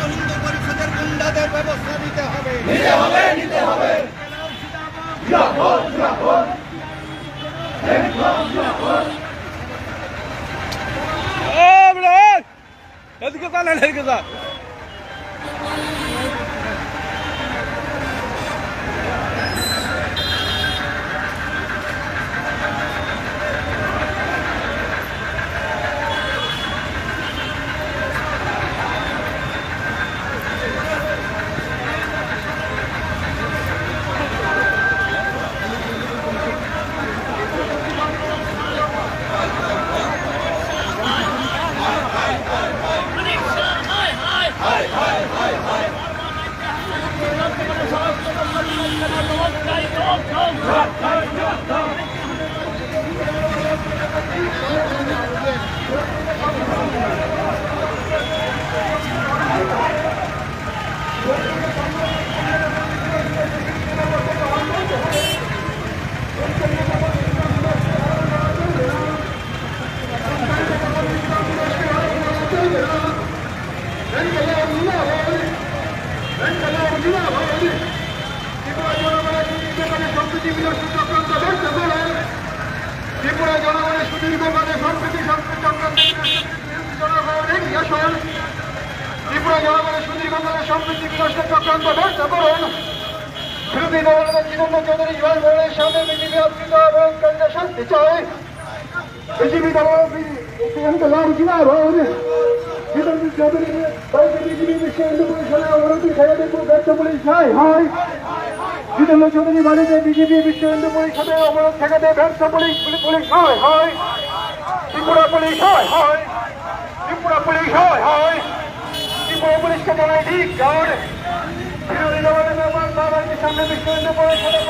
হিন্দু পরিষদের গুন্ডাদের ব্যবস্থা নিতে হবে এদিকে চালেন এদিকে যা। ত্রিপুরা জনগণের সুদীর্ঘকালে সম্প্রীতি আসন ত্রিপুরা জনগণের সুদীর্ঘকালে সম্প্রীতি বিনষ্ট চক্রান্ত ব্যর্থ করুন বিরোধী দলনেতা চিরঞ্জন চৌধুরী জয় বলের সামনে বিজেপি আফ্রিক এবং কেন্দ্রে শান্তি চায় বিজেপি দল বিজেপি লাভ জিনা ভবন চিরঞ্জন চৌধুরী বাইকে বিজেপি বিশ্ব হিন্দু জিতেন্দ্র চৌধুরী বাড়িতে বিজেপি বিশ্ব হিন্দু পরিষদের অবরোধ ঠেকাতে ব্যর্থ পুলিশ পুলিশ হয় হয় ত্রিপুরা পুলিশ হয় হয় ত্রিপুরা পুলিশ হয় হয় ত্রিপুরা পুলিশকে জানাই ঠিক কারণ বিরোধী দলের বিশ্ব হিন্দু পরিষদের